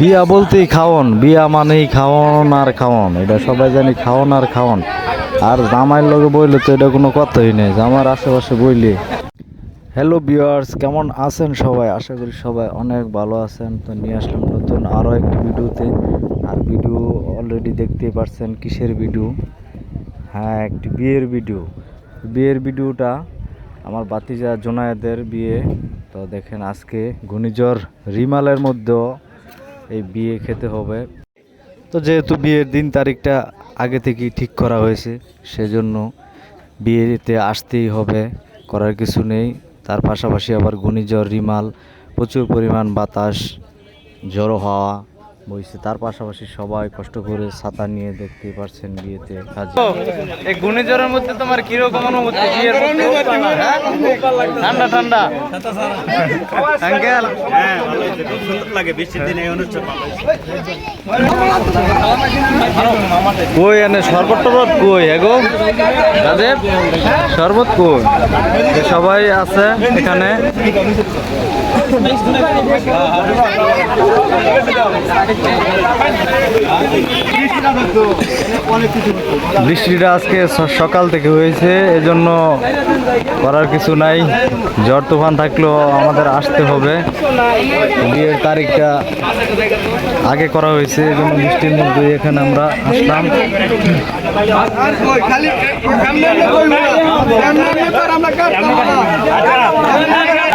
বিয়া বলতেই খাওন, বিয়া মানেই খাওন আর খাওন। এটা সবাই জানি খাওন আর খাওন। আর জামাইয়ের লগে বইলে তো এটা কোনো কথাই নেই, জামার আশেপাশে বইলে। হ্যালো ভিউয়ার্স কেমন আছেন সবাই? আশা করি সবাই অনেক ভালো আছেন। তো নিয়ে আসলাম নতুন আরও একটি ভিডিওতে। আর ভিডিও অলরেডি দেখতেই পারছেন কিসের ভিডিও? হ্যাঁ একটি বিয়ের ভিডিও। বিয়ের ভিডিওটা আমার বাতিজা জোনায়েদের বিয়ে। তো দেখেন আজকে ঘূর্ণিঝড় রিমালের মধ্যেও এই বিয়ে খেতে হবে। তো যেহেতু বিয়ের দিন তারিখটা আগে থেকেই ঠিক করা হয়েছে, সেজন্য বিয়েতে আসতেই হবে, করার কিছু নেই। তার পাশাপাশি আবার ঘূর্ণিঝড়, রিমাল, প্রচুর পরিমাণ বাতাস জড়ো হাওয়া বইছে। তার পাশাপাশি সবাই কষ্ট করে ছাতা নিয়ে দেখতে পারছেন বিয়েতে কাজে। এই ঘূর্ণিঝড়ের মধ্যে তোমার কীরকম অনুভূতি বিয়ের ঠান্ডা ঠান্ডা। আঙ্কেল লাগে। বৃষ্টির দিনে এই অনুষ্ঠান কই এনে শরবত টরবত কই? এগো রাজেব শরবত কই? সবাই আছে এখানে। বৃষ্টিটা আজকে সকাল থেকে হয়েছে, এজন্য করার কিছু নাই। ঝড় তুফান থাকলেও আমাদের আসতে হবে। বিয়ের তারিখটা আগে করা হয়েছে এই জন্য বৃষ্টির মধ্যে এখানে আমরা আসলাম।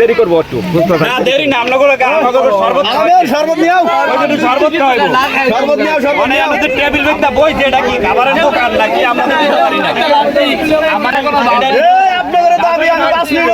দেরি করব একটু দেরি না আমাদের বই যে এটা কি খাবারের দোকান নাকি আমাদের কোনো আপনাদের তো আমি 5 মিনিটের মধ্যে মানতাছি সমস্যা নাই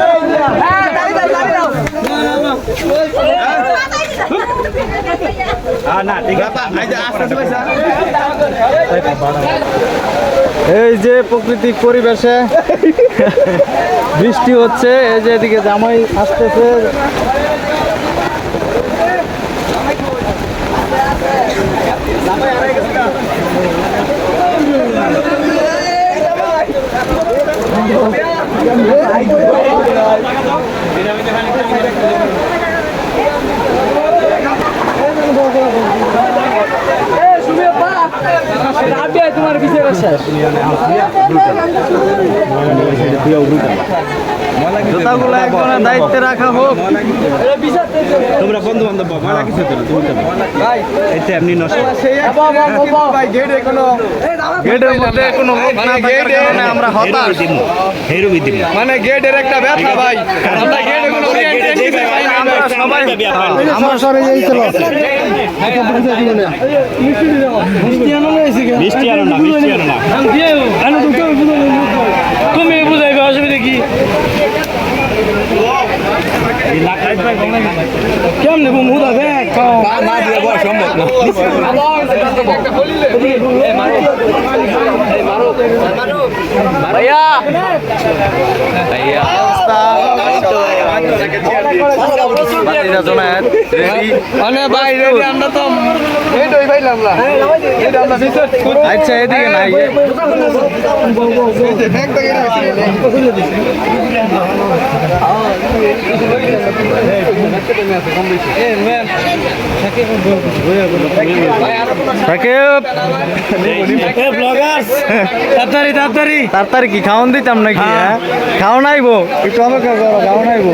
এই যে প্রাকৃতিক পরিবেশে বৃষ্টি হচ্ছে এই যে এদিকে জামাই আসতেছে। তোমার বিষয় শেষ জুতাগুলো একজনের দায়িত্বে রাখা হোক। তোমরা বন্ধু বান্ধব ময়লা কিছু তো তুমি তো এটা এমনি নষ্ট। গেটের মধ্যে কোনো আমরা হতাশ। বিদিম মানে গেটের একটা ব্যথা ভাই। আমরা গেটে কোনো আমরা সবাই আমরা সবাই এই চলো মিষ্টি আনো না মিষ্টি আনো না। তুমি বুঝাইবে অসুবিধা কি? কেমনে মুদা দেখ? না দিয়ে বলা সম্ভব না ভাইয়া। মানে আচ্ছা তাড়াতাড়ি তাড়াতাড়ি। তাড়াতাড়ি কি খাওয়ান দিতাম নাকি হ্যাঁ? খাওয়ান আইবো। একটু অপেক্ষা করো খাওয়ান আইবো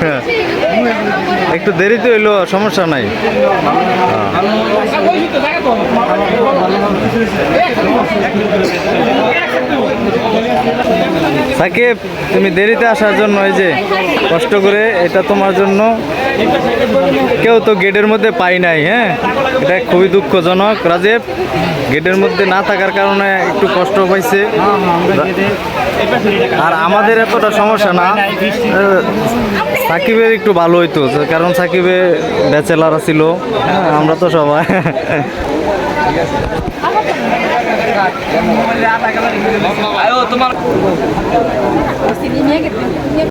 বলে একটু দেরিতে এলো সমস্যা নাই। সাকিব তুমি দেরিতে আসার জন্য এই যে কষ্ট করে এটা তোমার জন্য কেউ তো গেটের মধ্যে পাই নাই হ্যাঁ? এটা খুবই দুঃখজনক। রাজীব গেটের মধ্যে না থাকার কারণে একটু কষ্ট পাইছে। আর আমাদের এতটা সমস্যা না। সাকিবের একটু ভালো হইতো কারণ সাকিবে ব্যাচেলার ছিল। হ্যাঁ, আমরা তো সবাই। তোমার.